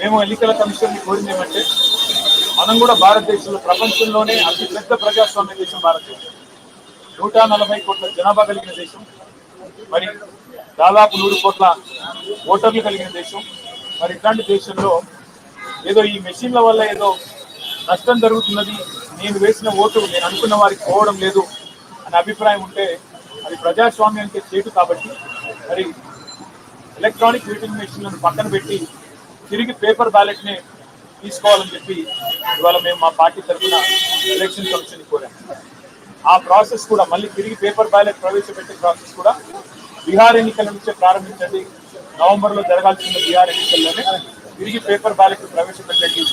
మేము ఎన్నికల కమిషన్ కోరింది ఏమంటే మనం కూడా భారతదేశంలో ప్రపంచంలోనే అతి పెద్ద ప్రజాస్వామ్య దేశం భారతదేశం. నూట నలభై కోట్ల జనాభా కలిగిన దేశం మరి దాదాపు నూరు కోట్ల ఓటర్లు కలిగిన దేశం. మరి ఇట్లాంటి దేశంలో ఏదో ఈ మెషిన్ల వల్ల ఏదో నష్టం జరుగుతున్నది నేను వేసిన ఓటు నేను అనుకున్న వారికి పోవడం లేదు అనే అభిప్రాయం ఉంటే అది ప్రజాస్వామ్యానికి చేటు కాబట్టి మరి ఎలక్ట్రానిక్ ఓటింగ్ మెషిన్లను పక్కన పెట్టి తిరిగి పేపర్ బ్యాలెట్ని తీసుకోవాలని చెప్పి ఇవాళ మేము మా పార్టీ తరఫున ఎలక్షన్ కమిషన్ కోరాం. ఆ ప్రాసెస్ కూడా మళ్ళీ తిరిగి పేపర్ బ్యాలెట్ ప్రవేశపెట్టే ప్రాసెస్ కూడా బీహార్ ఎన్నికల నుంచే ప్రారంభించండి. నవంబర్లో జరగాల్సిన బీహార్ ఎన్నికల్లోనే తిరిగి పేపర్ బ్యాలెట్ ప్రవేశపెట్టండి.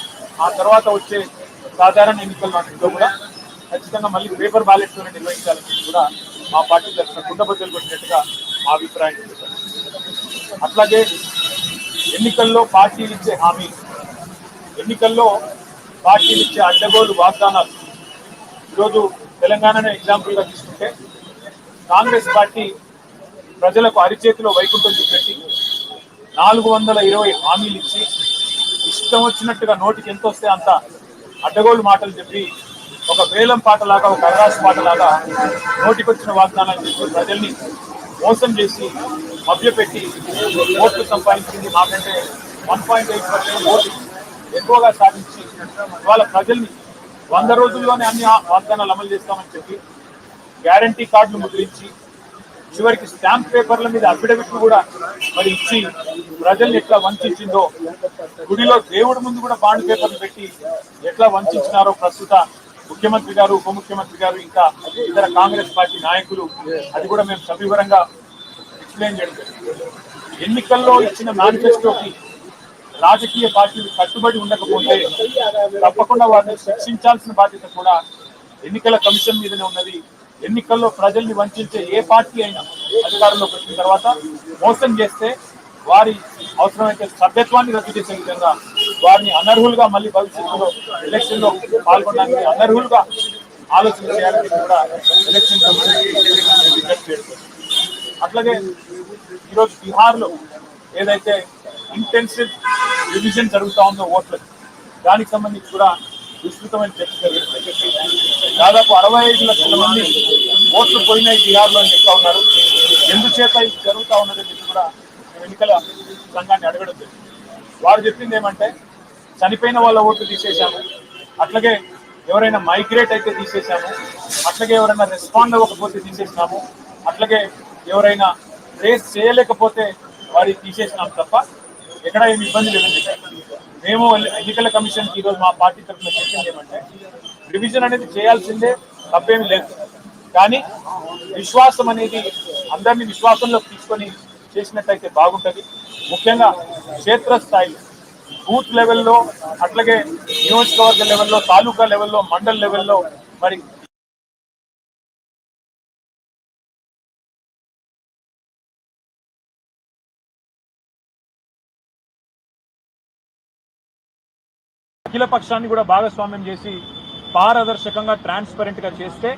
ఆ తర్వాత వచ్చే సాధారణ ఎన్నికల నాటిలో కూడా ఖచ్చితంగా మళ్ళీ పేపర్ బ్యాలెట్ నిర్వహించాలని కూడా మా పార్టీ తరఫున కుండబద్దలు కొట్టినట్టుగా మా అభిప్రాయం. అట్లాగే ఎన్నికల్లో పార్టీలు ఇచ్చే హామీ ఎన్నికల్లో పార్టీలు ఇచ్చే అడ్డగోలు వాగ్దానాలు. ఈరోజు తెలంగాణను ఎగ్జాంపుల్గా తీసుకుంటే కాంగ్రెస్ పార్టీ ప్రజలకు అరిచేతిలో వైకుంఠం చూపెట్టి నాలుగు వందల ఇరవై హామీలు ఇచ్చి ఇష్టం వచ్చినట్టుగా నోటికి ఎంత వస్తే అంత అడ్డగోలు మాటలు చెప్పి ఒక వేలం పాటలాగా ఒక అర్రాస్ పాటలాగా నోటికొచ్చిన వాగ్దానాలు చెప్పి ప్రజల్ని మోసం చేసి మభ్యపెట్టి ఓట్లు సంపాదించింది మాకంటే వన్ పాయింట్ ఎయిట్ పర్సెంట్ ఓట్లు ఎక్కువగా సాధించి ఇవాళ ప్రజల్ని వంద రోజుల్లోనే అన్ని ఆ- వాగ్దానాలు అమలు చేస్తామని చెప్పి గ్యారంటీ కార్డులు ముద్రించి చివరికి స్టాంప్ పేపర్ల మీద అఫిడవిట్లు కూడా మరి ఇచ్చి ప్రజల్ని ఎట్లా వంచిందో గుడిలో దేవుడి ముందు కూడా బాండ్ పేపర్లు పెట్టి ఎట్లా వంచినారో ప్రస్తుత ముఖ్యమంత్రి గారు ఉప ముఖ్యమంత్రి గారు ఇంకా ఇతర కాంగ్రెస్ పార్టీ నాయకులు అది కూడా మేము సవివరంగా ఎక్స్ప్లెయిన్ చేయడం ఎన్నికల్లో ఇచ్చిన మేనిఫెస్టోకి రాజకీయ పార్టీలు కట్టుబడి ఉండకపోతే తప్పకుండా వారిని శిక్షించాల్సిన బాధ్యత కూడా ఎన్నికల కమిషన్ మీదనే ఉన్నది. ఎన్నికల్లో ప్రజల్ని వంచే ఏ పార్టీ అయినా అధికారంలోకి వచ్చిన తర్వాత మోసం చేస్తే వారి అవసరమైతే సభ్యత్వాన్ని రద్దు చేసే విధంగా వారిని అనర్హులుగా మళ్ళీ భవిష్యత్తులో ఎలక్షన్లో పాల్గొనడానికి అనర్హులుగా ఆలోచన చేయాలని కూడా ఎలక్షన్ విజ్ఞప్తి చేస్తుంది అట్లాగే ఈరోజు బీహార్లో ఏదైతే ఇంటెన్సివ్ రివిజన్ జరుగుతూ ఉందో ఓట్లకి దానికి సంబంధించి కూడా విస్తృతమైన చర్చ జరుగుతుంది దాదాపు అరవై ఐదు లక్షల మంది ఓట్లు పోయినాయి బీహార్లో అని చెప్తా ఉన్నారు. ఎందుచేత ఇది జరుగుతూ ఉన్నదని చెప్పి కూడా ఎన్నికల సంఘాన్ని అడగడం జరిగింది. వారు చెప్పింది ఏమంటే చనిపోయిన వాళ్ళ ఓట్లు తీసేశాము. అట్లాగే ఎవరైనా మైగ్రేట్ అయితే తీసేశాము. అట్లాగే ఎవరైనా రెస్పాండ్ అవ్వకపోతే తీసేసినాము. అట్లాగే ఎవరైనా రేస్ చేయలేకపోతే వారి తీసేసినాం తప్ప ఎక్కడ ఏమి ఇబ్బంది లేదండి. మేము ఎన్నికల కమిషన్ ఈరోజు మా పార్టీ తరఫున చెప్పింది ఏమంటే రివిజన్ అనేది చేయాల్సిందే తప్పేమి లేదు. కానీ విశ్వాసం అనేది అందరినీ విశ్వాసంలోకి తీసుకొని చేసినట్టయితే బాగుంటుంది. ముఖ్యంగా క్షేత్రస్థాయిలో బూత్ లెవెల్లో అట్లాగే నియోజకవర్గ లెవెల్లో తాలూకా లెవెల్లో మండల్ లెవెల్లో మరి అఖిల పక్షాన్ని కూడా భాగస్వామ్యం చేసి పారదర్శకంగా ట్రాన్స్పరెంట్గా చేస్తే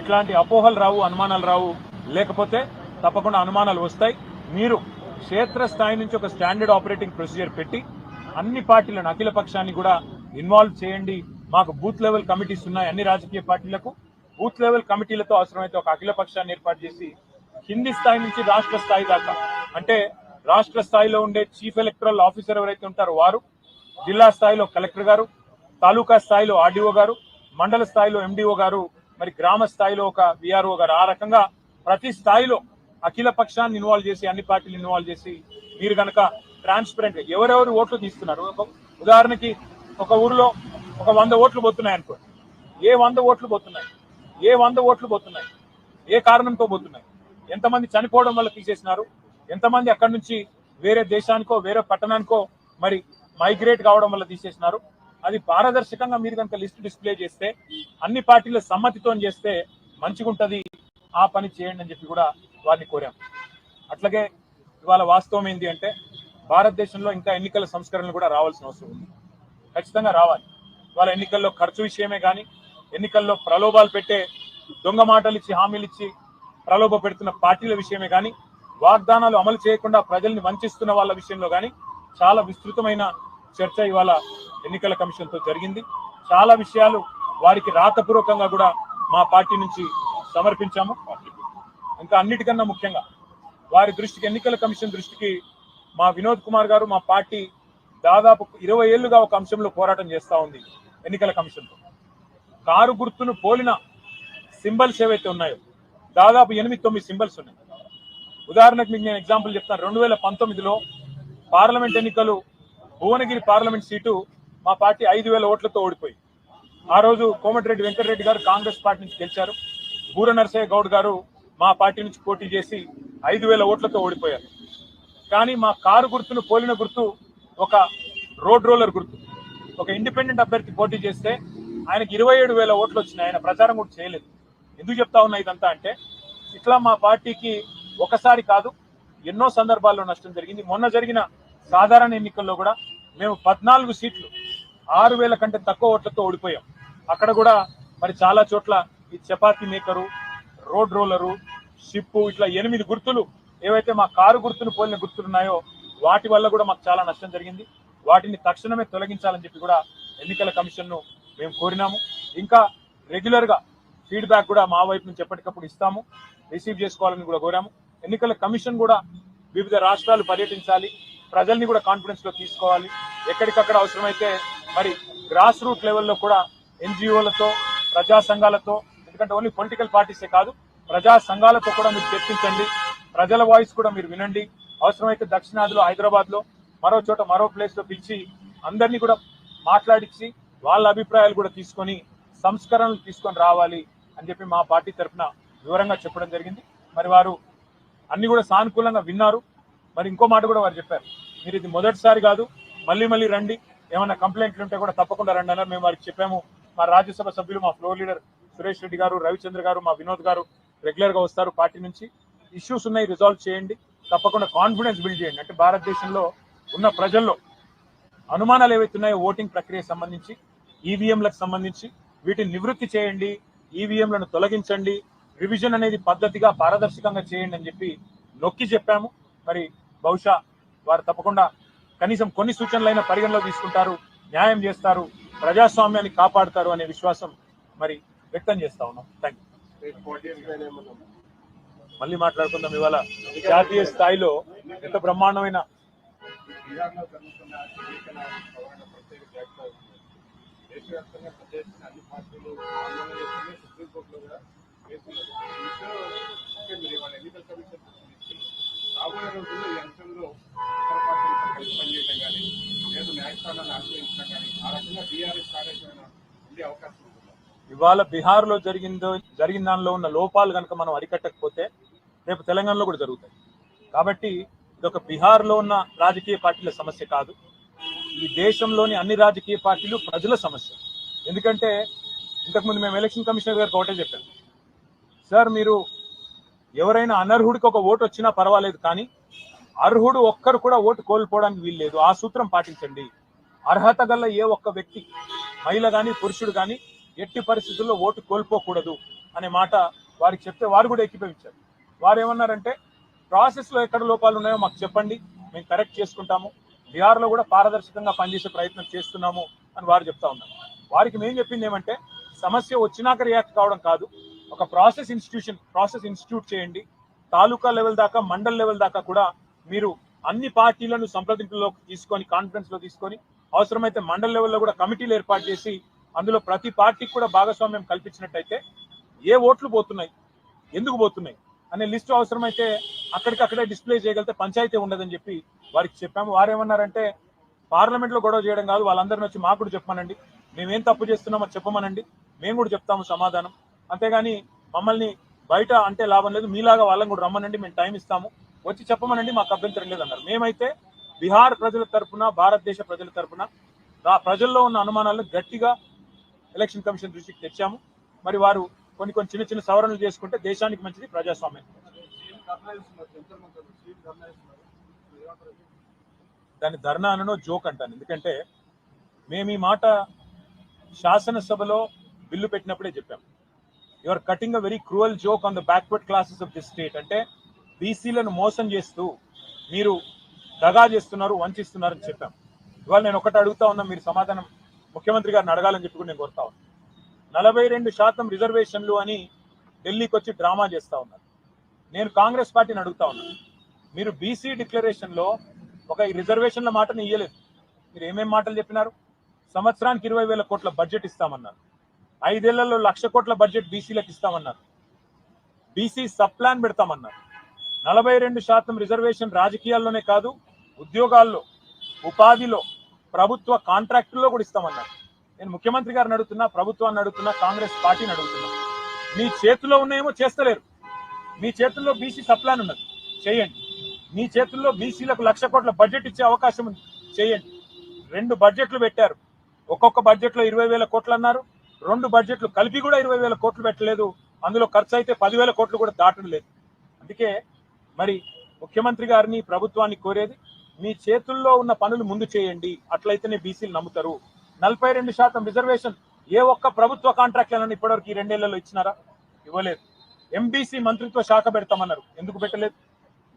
ఇట్లాంటి అపోహలు రావు అనుమానాలు రావు. లేకపోతే తప్పకుండా అనుమానాలు వస్తాయి. మీరు క్షేత్రస్థాయి నుంచి ఒక స్టాండర్డ్ ఆపరేటింగ్ ప్రొసీజర్ పెట్టి అన్ని పార్టీలను అఖిల పక్షాన్ని కూడా ఇన్వాల్వ్ చేయండి. మాకు బూత్ లెవెల్ కమిటీస్ ఉన్నాయి అన్ని రాజకీయ పార్టీలకు. బూత్ లెవెల్ కమిటీలతో అవసరమైతే ఒక అఖిల పక్షాన్ని ఏర్పాటు చేసి కింది స్థాయి నుంచి రాష్ట్ర స్థాయి దాకా అంటే రాష్ట్ర స్థాయిలో ఉండే చీఫ్ ఎలక్టరల్ ఆఫీసర్ ఎవరైతే ఉంటారో వారు జిల్లా స్థాయిలో కలెక్టర్ గారు తాలూకా స్థాయిలో ఆర్డీఓ గారు మండల స్థాయిలో ఎండిఓ గారు మరి గ్రామ స్థాయిలో ఒక విఆర్ఓ గారు ఆ రకంగా ప్రతి స్థాయిలో అఖిల పక్షాన్ని ఇన్వాల్వ్ చేసి అన్ని పార్టీలు ఇన్వాల్వ్ చేసి మీరు కనుక ట్రాన్స్పరెంట్గా ఎవరెవరు ఓట్లు తీస్తున్నారు? ఒక- ఉదాహరణకి ఒక ఊరిలో ఒక వంద ఓట్లు పోతున్నాయి అనుకో. ఏ వంద ఓట్లు పోతున్నాయి? ఏ వంద ఓట్లు పోతున్నాయి? ఏ కారణంతో పోతున్నాయి? ఎంతమంది చనిపోవడం వల్ల తీసేసినారు? ఎంతమంది అక్కడి నుంచి వేరే దేశానికో వేరే పట్టణానికో మరి మైగ్రేట్ కావడం వల్ల తీసేసినారు? అది పారదర్శకంగా మీరు కనుక లిస్ట్ డిస్ప్లే చేస్తే అన్ని పార్టీల సమ్మతితో చేస్తే మంచిగుంటది ఆ పని చేయండి అని చెప్పి కూడా వారిని కోరాం. అట్లాగే ఇవాళ వాస్తవం ఏంటి అంటే భారతదేశంలో ఇంకా ఎన్నికల సంస్కరణలు కూడా రావాల్సిన అవసరం ఉంది. ఖచ్చితంగా రావాలి. వాళ్ళ ఎన్నికల్లో ఖర్చు విషయమే కానీ ఎన్నికల్లో ప్రలోభాలు పెట్టే దొంగ మాటలు ఇచ్చి హామీలు ఇచ్చి ప్రలోభ పెడుతున్న పార్టీల విషయమే కానీ వాగ్దానాలు అమలు చేయకుండా ప్రజల్ని వంచిస్తున్న వాళ్ళ విషయంలో కానీ చాలా విస్తృతమైన చర్చ ఇవాళ ఎన్నికల కమిషన్తో జరిగింది. చాలా విషయాలు వారికి రాతపూర్వకంగా కూడా మా పార్టీ నుంచి సమర్పించాము. ఇంకా అన్నిటికన్నా ముఖ్యంగా వారి దృష్టికి ఎన్నికల కమిషన్ దృష్టికి మా వినోద్ కుమార్ గారు మా పార్టీ దాదాపు ఇరవై ఏళ్ళుగా ఒక అంశంలో పోరాటం చేస్తూ ఉంది ఎన్నికల కమిషన్తో. కారు గుర్తును పోలిన సింబల్స్ ఏవైతే ఉన్నాయో దాదాపు ఎనిమిది తొమ్మిది సింబల్స్ ఉన్నాయి. ఉదాహరణకు మీకు నేను ఎగ్జాంపుల్ చెప్తాను. రెండు వేల పంతొమ్మిదిలో పార్లమెంట్ ఎన్నికలు భువనగిరి పార్లమెంట్ సీటు మా పార్టీ ఐదు వేల ఓట్లతో ఓడిపోయి ఆ రోజు కోమటిరెడ్డి వెంకటరెడ్డి గారు కాంగ్రెస్ పార్టీ నుంచి గెలిచారు. బూర నరసయ్య గౌడ్ గారు మా పార్టీ నుంచి పోటీ చేసి ఐదు వేల ఓట్లతో ఓడిపోయారు. కానీ మా కారు గుర్తును పోలిన గుర్తు ఒక రోడ్ రోలర్ గుర్తు. ఒక ఇండిపెండెంట్ అభ్యర్థి పోటీ చేస్తే ఆయనకి ఇరవై ఏడు వేల ఓట్లు వచ్చినాయి. ఆయన ప్రచారం కూడా చేయలేదు. ఎందుకు చెప్తా ఉన్నా ఇదంతా అంటే ఇట్లా మా పార్టీకి ఒకసారి కాదు ఎన్నో సందర్భాల్లో నష్టం జరిగింది. మొన్న జరిగిన సాధారణ ఎన్నికల్లో కూడా మేము పద్నాలుగు సీట్లు ఆరు వేల కంటే తక్కువ ఓట్లతో ఓడిపోయాం. అక్కడ కూడా మరి చాలా చోట్ల ఈ చపాతీ మేకరు రోడ్ రోలరు షిప్పు ఇట్లా ఎనిమిది గుర్తులు ఏవైతే మా కారు గుర్తును పోలిన గుర్తులు ఉన్నాయో వాటి వల్ల కూడా మాకు చాలా నష్టం జరిగింది. వాటిని తక్షణమే తొలగించాలని చెప్పి కూడా ఎన్నికల కమిషన్ను మేము కోరినాము. ఇంకా రెగ్యులర్గా ఫీడ్బ్యాక్ కూడా మా వైపు నుంచి ఎప్పటికప్పుడు ఇస్తాము. రిసీవ్ చేసుకోవాలని కూడా కోరాము. ఎన్నికల కమిషన్ కూడా వివిధ రాష్ట్రాలు పర్యటించాలి. ప్రజల్ని కూడా కాన్ఫిడెన్స్లో తీసుకోవాలి. ఎక్కడికక్కడ అవసరమైతే మరి గ్రాస్ రూట్ లెవెల్లో కూడా ఎన్జిఓలతో ప్రజా సంఘాలతో ఎందుకంటే ఓన్లీ పొలిటికల్ పార్టీసే కాదు ప్రజా సంఘాలతో కూడా మీరు చర్చించండి. ప్రజల వాయిస్ కూడా మీరు వినండి. అవసరమైతే దక్షిణాదిలో హైదరాబాద్లో మరో చోట మరో ప్లేస్లో పిలిచి అందరినీ కూడా మాట్లాడించి వాళ్ళ అభిప్రాయాలు కూడా తీసుకొని సంస్కరణలు తీసుకొని రావాలి అని చెప్పి మా పార్టీ తరఫున వివరంగా చెప్పడం జరిగింది. మరి వారు అన్ని కూడా సానుకూలంగా విన్నారు. మరి ఇంకో మాట కూడా వారు చెప్పారు. మీరు ఇది మొదటిసారి కాదు మళ్ళీ మళ్ళీ రండి. ఏమైనా కంప్లైంట్లు ఉంటే కూడా తప్పకుండా రండి అన్నారు. మేము వారికి చెప్పాము. మా రాజ్యసభ సభ్యులు మా ఫ్లోర్ లీడర్ సురేష్ రెడ్డి గారు రవిచంద్ర గారు మా వినోద్ గారు రెగ్యులర్గా వస్తారు పార్టీ నుంచి. ఇష్యూస్ ఉన్నాయి రిజాల్వ్ చేయండి. తప్పకుండా కాన్ఫిడెన్స్ బిల్డ్ చేయండి. అంటే భారతదేశంలో ఉన్న ప్రజల్లో అనుమానాలు ఏవైతే ఉన్నాయో ఓటింగ్ ప్రక్రియ సంబంధించి ఈవీఎంలకు సంబంధించి వీటిని నివృత్తి చేయండి ఈవీఎంలను తొలగించండి రివిజన్ అనేది పద్ధతిగా పారదర్శకంగా చేయండి అని చెప్పి నొక్కి చెప్పాము. మరి బహుశా వారు తప్పకుండా కనీసం కొన్ని సూచనలైన పరిగణలో తీసుకుంటారు న్యాయం చేస్తారు ప్రజాస్వామ్యాన్ని కాపాడుతారు అనే విశ్వాసం మరి వ్యక్తం చేస్తా ఉన్నాం. థ్యాంక్ యూ మళ్ళీ మాట్లాడుకుందాం ఇవాళ జాతీయ స్థాయిలో ఎంత బ్రహ్మాండమైన రాబోయే రోజుల్లో ఈ అంశంలో ఇతర పార్టీలతో కలిసి పనిచేయడం కానీ లేదు న్యాయస్థానాన్ని ఆశ్రయించడం కానీ ఆ రకంగా బీఆర్ఎస్ కార్యాచరణ ఉండే అవకాశం ఉంటుంది ఇవాళ బీహార్లో జరిగిందో జరిగిన దానిలో ఉన్న లోపాలు కనుక మనం అరికట్టకపోతే రేపు తెలంగాణలో కూడా జరుగుతాయి. కాబట్టి ఇదొక బీహార్లో ఉన్న రాజకీయ పార్టీల సమస్య కాదు. ఈ దేశంలోని అన్ని రాజకీయ పార్టీలు ప్రజల సమస్య. ఎందుకంటే ఇంతకుముందు మేము ఎలక్షన్ కమిషనర్ గారికి ఒకటే చెప్పాను. సార్ మీరు ఎవరైనా అనర్హుడికి ఒక ఓటు వచ్చినా పర్వాలేదు కానీ అర్హుడు ఒక్కరు కూడా ఓటు కోల్పోవడానికి వీల్లేదు. ఆ సూత్రం పాటించండి. అర్హత గల ఏ ఒక్క వ్యక్తి మహిళ కానీ పురుషుడు కానీ ఎట్టి పరిస్థితుల్లో ఓటు కోల్పోకూడదు అనే మాట వారికి చెప్తే వారు కూడా ఎక్కిపోయించారు వారు ఏమన్నారంటే ప్రాసెస్లో ఎక్కడ లోపాలు ఉన్నాయో మాకు చెప్పండి మేము కరెక్ట్ చేసుకుంటాము. బీహార్లో కూడా పారదర్శకంగా పనిచేసే ప్రయత్నం చేస్తున్నాము అని వారు చెప్తా ఉన్నారు. వారికి మేము చెప్పింది ఏమంటే సమస్య వచ్చినాక రియాక్ట్ కావడం కాదు. ఒక ప్రాసెస్ ఇన్స్టిట్యూషన్ ప్రాసెస్ ఇన్స్టిట్యూట్ చేయండి. తాలూకా లెవెల్ దాకా మండల్ లెవెల్ దాకా కూడా మీరు అన్ని పార్టీలను సంప్రదింపులోకి తీసుకొని కాన్ఫరెన్స్లో తీసుకొని అవసరమైతే మండల్ లెవెల్లో కూడా కమిటీలు ఏర్పాటు చేసి అందులో ప్రతి పార్టీకి కూడా భాగస్వామ్యం కల్పించినట్టయితే ఏ ఓట్లు పోతున్నాయి? ఎందుకు పోతున్నాయి? అనే లిస్టు అవసరమైతే అక్కడికక్కడే డిస్ప్లే చేయగలిగితే పంచాయతీ ఉండదని చెప్పి వారికి చెప్పాము. వారేమన్నారంటే పార్లమెంట్లో గొడవ చేయడం కాదు వాళ్ళందరిని వచ్చి మాకు కూడా చెప్పమనండి. మేమేం తప్పు చేస్తున్నామో చెప్పమనండి. మేము కూడా చెప్తాము సమాధానం. అంతేగాని మమ్మల్ని బయట అంటే లాభం లేదు మీలాగా వాళ్ళని కూడా రమ్మనండి మేము టైం ఇస్తాము. వచ్చి చెప్పమనండి మాకు అభ్యంతరం లేదన్నారు. మేమైతే బీహార్ ప్రజల తరఫున భారతదేశ ప్రజల తరఫున ఆ ప్రజల్లో ఉన్న అనుమానాలను గట్టిగా ఎలక్షన్ కమిషన్ దృష్టికి తెచ్చాము. మరి వారు కొన్ని కొన్ని చిన్న చిన్న సవరణలు చేసుకుంటే దేశానికి మంచిది ప్రజాస్వామ్యం దాన్ని ధర్నా అనో జోక్ అంటాను. ఎందుకంటే మేము ఈ మాట శాసనసభలో బిల్లు పెట్టినప్పుడే చెప్పాం. Your cutting a very cruel joke on the backward classes of this state అంటే బీసీలను మోసం చేస్తూ మీరు దగా చేస్తున్నారు వంచిస్తున్నారు అని చెప్పాం. ఇవాళ నేను ఒకటి అడుగుతా ఉన్నా మీరు సమాధానం ముఖ్యమంత్రి గారిని అడగాలని చెప్పి నేను కోరుతా నలభై రెండు శాతం రిజర్వేషన్లు అని ఢిల్లీకి వచ్చి డ్రామా చేస్తా ఉన్నారు. నేను కాంగ్రెస్ పార్టీని అడుగుతా ఉన్నాను మీరు బీసీ డిక్లరేషన్లో ఒక రిజర్వేషన్ల మాటని ఇయ్యలేదు. మీరు ఏమేం మాటలు చెప్పినారు? సంవత్సరానికి ఇరవై వేల కోట్ల బడ్జెట్ ఇస్తామన్నారు. ఐదేళ్ళలో లక్ష కోట్ల బడ్జెట్ బీసీలకు ఇస్తామన్నారు. బీసీ సబ్ ప్లాన్ పెడతామన్నారు. నలభై రెండు శాతం రిజర్వేషన్ రాజకీయాల్లోనే కాదు ఉద్యోగాల్లో ఉపాధిలో ప్రభుత్వ కాంట్రాక్టుల్లో కూడా ఇస్తామన్నారు. నేను ముఖ్యమంత్రి గారిని అడుగుతున్నా ప్రభుత్వాన్ని అడుగుతున్నా కాంగ్రెస్ పార్టీని అడుగుతున్నా. మీ చేతుల్లో ఉన్నాయేమో చేస్తలేరు. మీ చేతుల్లో బీసీ సప్లాన్ ఉన్నది. చేయండి. మీ చేతుల్లో బీసీలకు లక్ష కోట్ల బడ్జెట్ ఇచ్చే అవకాశం ఉంది. చేయండి. రెండు బడ్జెట్లు పెట్టారు. ఒక్కొక్క బడ్జెట్లో ఇరవై వేల కోట్లు అన్నారు. రెండు బడ్జెట్లు కలిపి కూడా ఇరవై వేల కోట్లు పెట్టలేదు. అందులో ఖర్చు అయితే పదివేల కోట్లు కూడా దాటడం లేదు. అందుకే మరి ముఖ్యమంత్రి గారిని ప్రభుత్వాన్ని కోరేది మీ చేతుల్లో ఉన్న పనులు ముందు చేయండి. అట్లయితేనే బీసీలు నమ్ముతారు. నలభై రెండు శాతం రిజర్వేషన్ ఏ ఒక్క ప్రభుత్వ కాంట్రాక్ట్లను ఇప్పటివరకు ఈ రెండేళ్ళలో ఇచ్చినారా? ఇవ్వలేదు. ఎంబీసీ మంత్రిత్వ శాఖ పెడతామన్నారు. ఎందుకు పెట్టలేదు?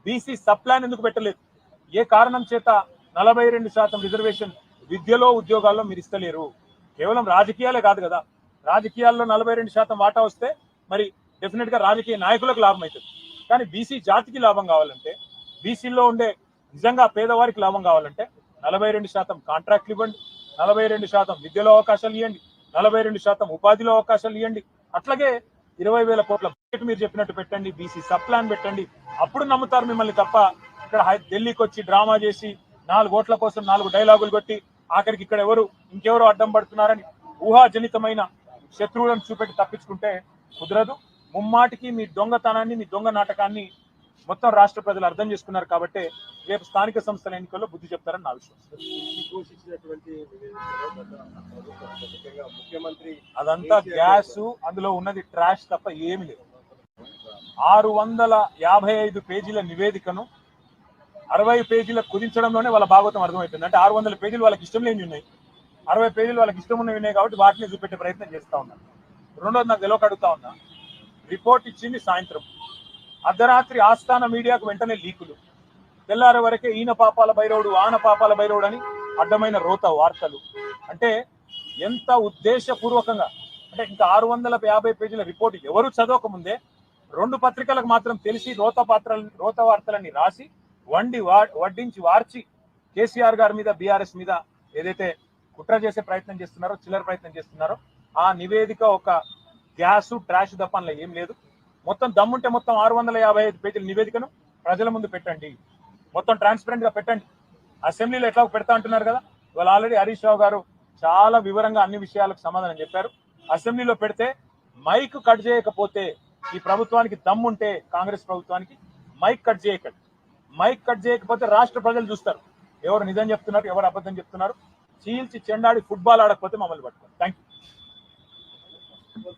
బీసీ సప్లాన్ ఎందుకు పెట్టలేదు? ఏ కారణం చేత నలభై రెండు శాతం రిజర్వేషన్ విద్యలో ఉద్యోగాల్లో మీరు ఇస్తలేరు? కేవలం రాజకీయాలే కాదు కదా. రాజకీయాల్లో నలభై రెండు శాతం వాటా వస్తే మరి డెఫినెట్గా రాజకీయ నాయకులకు లాభం అవుతుంది. కానీ బీసీ జాతికి లాభం కావాలంటే బీసీలో ఉండే నిజంగా పేదవారికి లాభం కావాలంటే నలభై రెండు శాతం కాంట్రాక్ట్లు ఇవ్వండి. నలభై రెండు శాతం విద్యలో అవకాశాలు ఇవ్వండి నలభై రెండు శాతం ఉపాధిలో అవకాశాలు ఇవ్వండి అట్లాగే ఇరవై వేల కోట్ల బడ్జెట్ మీరు చెప్పినట్టు పెట్టండి బీసీ సబ్ ప్లాన్ పెట్టండి. అప్పుడు నమ్ముతారు మిమ్మల్ని తప్ప ఇక్కడ ఢిల్లీకి వచ్చి డ్రామా చేసి నాలుగు ఓట్ల కోసం నాలుగు డైలాగులు కొట్టి ఆఖరికి ఇక్కడ ఎవరు ఇంకెవరు అడ్డం పడుతున్నారని ఊహాజనితమైన శత్రువులను చూపెట్టి తప్పించుకుంటే కుదరదు. ముమ్మాటికి మీ దొంగతనాన్ని మీ దొంగ నాటకాన్ని మొత్తం రాష్ట్ర ప్రజలు అర్థం చేసుకున్నారు కాబట్టి రేపు స్థానిక సంస్థల ఎన్నికల్లో బుద్ధి చెప్తారని నా విశ్వాసం. ముఖ్యమంత్రి అదంతా గ్యాస్ అందులో ఉన్నది ట్రాష్ తప్ప ఏమి లేదు. ఆరు వందల యాభై ఐదు పేజీల నివేదికను అరవై పేజీల కుదించడంలోనే వాళ్ళ భాగవతం అర్థమవుతుంది అంటే ఆరు వందల పేజీలు వాళ్ళకి ఇష్టం లేని ఉన్నాయి. అరవై పేజీలు వాళ్ళకి ఇష్టం ఉన్నవి ఉన్నాయి కాబట్టి వాటిని చూపెట్టే ప్రయత్నం చేస్తా ఉన్నారు రెండోది నాకు తెలియక అడుగుతా ఉన్నా. రిపోర్ట్ ఇచ్చింది సాయంత్రం. అర్ధరాత్రి ఆస్థాన మీడియాకు వెంటనే లీకులు. తెల్లారి వరకే ఈయన పాపాల బైరవుడు ఆన పాపాల బైరవుడు అని అడ్డమైన రోత వార్తలు. అంటే ఎంత ఉద్దేశపూర్వకంగా అంటే ఇంకా ఆరు వందల యాభై పేజీల రిపోర్ట్ ఎవరు చదవకముందే రెండు పత్రికలకు మాత్రం తెలిసి రోత పాత్రలు రోత వార్తలని రాసి వండి వా- వడ్డించి వార్చి కేసీఆర్ గారి మీద బీఆర్ఎస్ మీద ఏదైతే కుట్ర చేసే ప్రయత్నం చేస్తున్నారో చిల్లర ప్రయత్నం చేస్తున్నారో ఆ నివేదిక ఒక గ్యాసు ట్రాష్ తప్ప ఏం లేదు. మొత్తం దమ్ముంటే మొత్తం ఆరు వందల యాభై ఐదు పేజీల నివేదికను ప్రజల ముందు పెట్టండి. మొత్తం ట్రాన్స్పరెంట్గా పెట్టండి. అసెంబ్లీలో ఎట్లా పెడతా అంటున్నారు కదా? ఇవాళ ఆల్రెడీ హరీష్ రావు గారు చాలా వివరంగా అన్ని విషయాలకు సమాధానం చెప్పారు. అసెంబ్లీలో పెడితే మైక్ కట్ చేయకపోతే ఈ ప్రభుత్వానికి దమ్ముంటే కాంగ్రెస్ ప్రభుత్వానికి మైక్ కట్ చేయకండి. మైక్ కట్ చేయకపోతే రాష్ట్ర ప్రజలు చూస్తారు. ఎవరు నిజం చెప్తున్నారు ఎవరు అబద్ధం చెప్తున్నారు? చీల్చి చెండాడి ఫుట్బాల్ ఆడకపోతే మమ్మల్ని పట్టుకోండి. Thank you